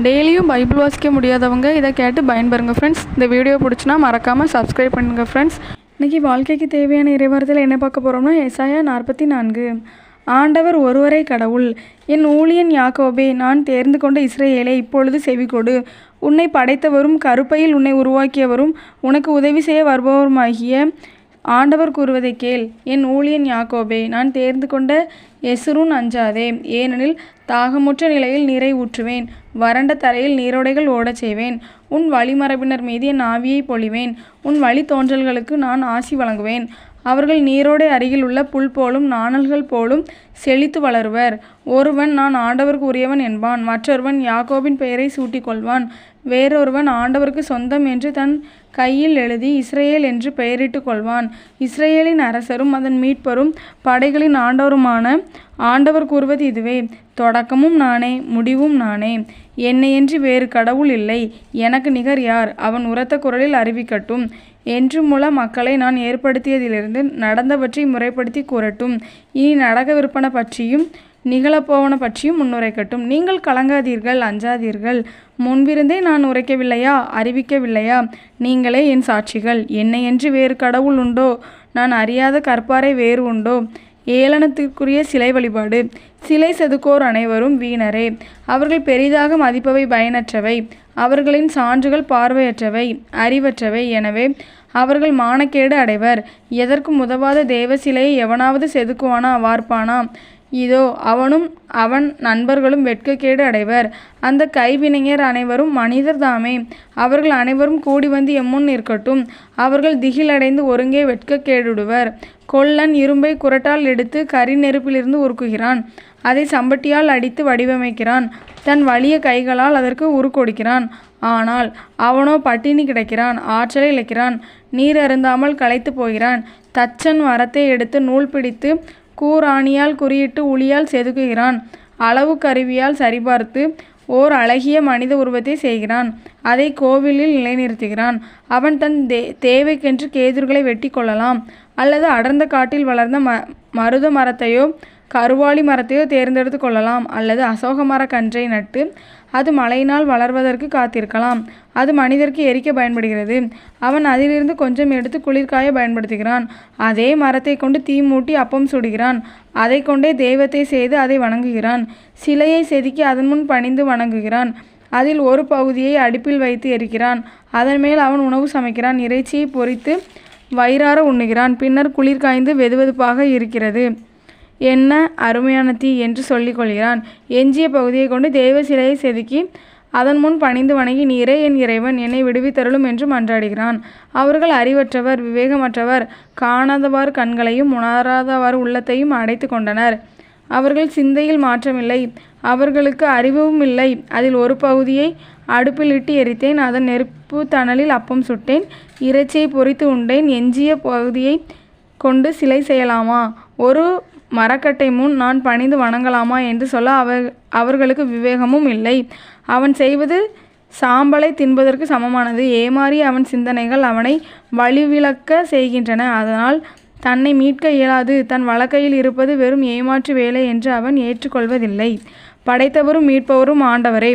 டெய்லியும் பைபிள் வாசிக்க முடியாதவங்க இதை கேட்டு பயன்பெறுங்க ஃப்ரெண்ட்ஸ் இந்த வீடியோ பிடிச்சினா மறக்காமல் சப்ஸ்கிரைப் பண்ணுங்கள் ஃப்ரெண்ட்ஸ் இன்றைக்கி வாழ்க்கைக்கு தேவையான இறைவாரத்தில் என்ன பார்க்க போகிறோம்னா எசாயா நாற்பத்தி நான்கு. ஆண்டவர் ஒருவரே கடவுள். என் ஊழியன் யாக்கோபே நான் தேர்ந்து கொண்ட இஸ்ரேலை இப்பொழுது செவிகொடு. உன்னை படைத்தவரும் கருப்பையில் உன்னை உருவாக்கியவரும் உனக்கு உதவி செய்ய வருபவருமாகிய ஆண்டவர் கூறுவதை கேள். என் ஊழியன் யாக்கோபே நான் தேர்ந்து கொண்ட எசுருன் அஞ்சாதே. ஏனெனில் தாகமுற்ற நிலையில் நீரை ஊற்றுவேன். வறண்ட தரையில் நீரோடைகள் ஓடச் செய்வேன். உன் வழிமரபினர் மீது என் ஆவியை பொழிவேன். உன் வழி தோன்றல்களுக்கு நான் ஆசி வழங்குவேன். அவர்கள் நீரோடை அருகில் உள்ள புல் போலும் நாணல்கள் போலும் செழித்து வளருவர். ஒருவன் நான் ஆண்டவருக்கு உரியவன் என்பான். மற்றொருவன் யாக்கோபின் பெயரை சூட்டிக்கொள்வான். வேறொருவன் ஆண்டவருக்கு சொந்தம் என்று தன் கையில் எழுதி இஸ்ரேல் என்று பெயரிட்டு கொள்வான். இஸ்ரேலின் அரசரும் அதன் மீட்பரும் படைகளின் ஆண்டவருமான ஆண்டவர் கூறுவது இதுவே. தொடக்கமும் நானே முடிவும் நானே. என்னையன்றி வேறு கடவுள் இல்லை. எனக்கு நிகர் யார்? அவன் உரத்த குரலில் அறிவிக்கட்டும். என்று மூல மக்களை நான் ஏற்படுத்தியதிலிருந்து நடந்தவற்றை முறைப்படுத்தி கூறட்டும். இனி நடக்கவிருப்பன பற்றியும் நிகழப்போவன பற்றியும் முன்னுரைக்கட்டும். நீங்கள் கலங்காதீர்கள் அஞ்சாதீர்கள். முன்பிருந்தே நான் உரைக்கவில்லையா? அறிவிக்கவில்லையா? நீங்களே என் சாட்சிகள். என்னை என்று வேறு கடவுள் உண்டோ? நான் அறியாத கற்பாரை வேறு உண்டோ? ஏளனத்திற்குரிய சிலை வழிபாடு. சிலை செதுக்கோர் அனைவரும் வீணரே. அவர்கள் பெரிதாக மதிப்பவை பயனற்றவை. அவர்களின் சான்றுகள் பார்வையற்றவை அறிவற்றவை. எனவே அவர்கள் மானக்கேடு அடைவர். எதற்கும் உதவாத தேவ சிலையை எவனாவது செதுக்குவானா வார்ப்பானா? இதோ அவனும் அவன் நண்பர்களும் வெட்கக்கேடு அடைவர். அந்த கைவினைஞர் அனைவரும் மனிதர் தாமே. அவர்கள் அனைவரும் கூடி வந்து எம்முன் இருக்கட்டும் அவர்கள் திகிலடைந்து ஒருங்கே வெட்கக்கேடுடுவர். கொல்லன் இரும்பை குரட்டால் எடுத்து கரி நெருப்பிலிருந்து உருக்குகிறான். அதை சம்பட்டியால் அடித்து வடிவமைக்கிறான். தன் வலிய கைகளால் அதற்கு உருக்கொடுக்கிறான். ஆனால் அவனோ பட்டினி கிடக்கிறான் ஆற்றலை இழக்கிறான் நீர் அருந்தாமல் களைத்து போகிறான். தச்சன் மரத்தை எடுத்து நூல் பிடித்து கூராணியால் குறியிட்டு உளியால் செதுக்குகிறான். அளவு கருவியால் சரிபார்த்து ஓர் அழகிய மனித உருவத்தை செய்கிறான். அதை கோவிலில் நிலைநிறுத்துகிறான். அவன் தன் தே தேவைக்கென்று கேதுர்களை வெட்டி கொள்ளலாம். அல்லது அடர்ந்த காட்டில் வளர்ந்த ம மருத மரத்தையோ கருவாளி மரத்தையோ தேர்ந்தெடுத்து கொள்ளலாம் அல்லது அசோக மர கன்றை நட்டு அது மழையினால் வளர்வதற்கு காத்திருக்கலாம். அது மனிதருக்கு எரிக்க பயன்படுகிறது. அவன் அதிலிருந்து கொஞ்சம் எடுத்து குளிர்காய பயன்படுத்துகிறான். அதே மரத்தை கொண்டு தீ மூட்டி அப்பம் சுடுகிறான். அதை கொண்டே தெய்வத்தை செய்து அதை வணங்குகிறான். சிலையை செதுக்கி அதன் முன் பணிந்து வணங்குகிறான். அதில் ஒரு பகுதியை அடுப்பில் வைத்து எரிக்கிறான். அதன் மேல் அவன் உணவு சமைக்கிறான். இறைச்சியை பொறித்து வயிறார உண்ணுகிறான். பின்னர் குளிர் காய்ந்து வெதுவெதுப்பாக இருக்கிறது. என்ன அருமையான தீ என்று சொல்லிக்கொள்கிறான் எஞ்சிய பகுதியை கொண்டு தெய்வ சிலையை செதுக்கி அதன் முன் பணிந்து வணங்கி நீரே என் இறைவன் என்னை விடுவித்தருளும் என்று மன்றாடுகிறான். அவர்கள் அறிவற்றவர் விவேகமற்றவர் காணாதவாறு கண்களையும் உணராதவாறு உள்ளத்தையும் அடைத்து கொண்டனர். அவர்கள் சிந்தையில் மாற்றமில்லை. அவர்களுக்கு அறிவும் இல்லை. அதில் ஒரு பகுதியை அடுப்பில் இட்டு எரித்தேன். அதன் நெருப்பு தணலில் அப்பம் சுட்டேன். இறைச்சியை பொறித்து உண்டேன். எஞ்சிய பகுதியை கொண்டு சிலை செய்யலாமா? ஒரு மரக்கட்டை முன் நான் பணிந்து வணங்கலாமா என்று சொல்ல அவர் அவர்களுக்கு விவேகமும் இல்லை. அவன் செய்வது சாம்பலை தின்பதற்கு சமமானது. ஏமாறி அவன் சிந்தனைகள் அவனை வழிவிளக்க செய்கின்றன. அதனால் தன்னை மீட்க இயலாது. தன் வழக்கையில் இருப்பது வெறும் ஏமாற்று வேலை என்று அவன் ஏற்றுக்கொள்வதில்லை. படைத்தவரும் மீட்பவரும் ஆண்டவரே.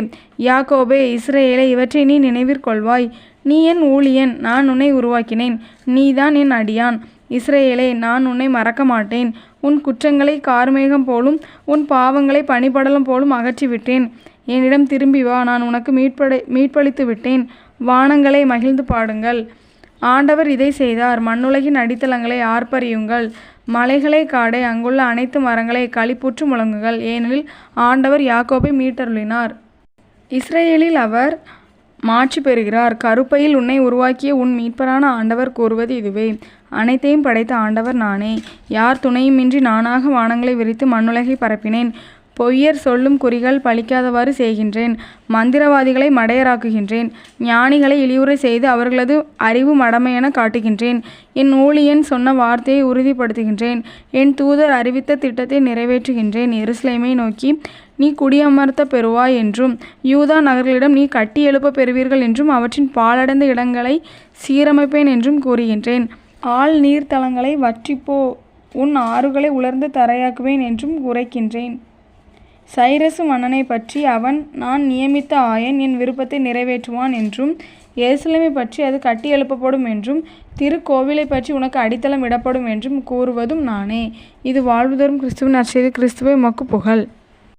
யாக்கோபே இஸ்ரேலை இவற்றை நீ நினைவிற்கொள்வாய் நீ என் ஊழியன். நான் உன்னை உருவாக்கினேன். நீதான் என் அடியான். இஸ்ரேலே நான் உன்னை மறக்க மாட்டேன் உன் குற்றங்களை கார்மேகம் போலும் உன் பாவங்களை பனிப்படலம் போலும் அகற்றிவிட்டேன். என்னிடம் திரும்பி வா நான் உனக்கு மீட்படை மீட்பளித்து விட்டேன். வானங்களை மகிழ்ந்து பாடுங்கள். ஆண்டவர் இதை செய்தார். மண்ணுலகின் அடித்தளங்களை ஆர்ப்பரியுங்கள். மலைகளை காடை அங்குள்ள அனைத்து மரங்களை களிப்புற்று முழங்குங்கள். ஏனெனில் ஆண்டவர் யாக்கோபை மீட்டருளினார். இஸ்ரேலில் அவர் மாற்றி பெறுகிறார். கருப்பையில் உன்னை உருவாக்கிய உன் மீட்பரான ஆண்டவர் கூறுவது இதுவே. அனைத்தையும் படைத்த ஆண்டவர் நானே. யார் துணையுமின்றி நானாக வானங்களை விரித்து மண்ணுலகை பரப்பினேன்? பொய்யர் சொல்லும் குறிகள் பலிக்காதவாறு செய்கின்றேன். மந்திரவாதிகளை மடையராக்குகின்றேன். ஞானிகளை இழிவுரை செய்து அவர்களது அறிவு மடமையென காட்டுகின்றேன். என் ஊழியன் சொன்ன வார்த்தையை உறுதிப்படுத்துகின்றேன். என் தூதர் அறிவித்த திட்டத்தை நிறைவேற்றுகின்றேன். எருசலேமை நோக்கி நீ குடியமர்த்த பெறுவாய் என்றும் யூதா நகர்களிடம் நீ கட்டி எழுப்ப பெறுவீர்கள் என்றும் அவற்றின் பாழடைந்த இடங்களை சீரமைப்பேன் என்றும் கூறுகின்றேன். ஆள் நீர்த்தலங்களை வற்றிப்போ உன் ஆறுகளை உலர்ந்து தரையாக்குவேன் என்றும் உரைக்கின்றேன். சைரசு மன்னனை பற்றி அவன் நான் நியமித்த ஆயன் என் விருப்பத்தை நிறைவேற்றுவான் என்றும் எருசலேமை பற்றி அது கட்டி எழுப்பப்படும் என்றும் திருக்கோவிலை பற்றி உனக்கு அடித்தளம் இடப்படும் என்றும் கூறுவதும் நானே. இது வாழ்வுதரும் கிறிஸ்துவின் நற்செய்தி கிறிஸ்துவை மக்கு புகழ்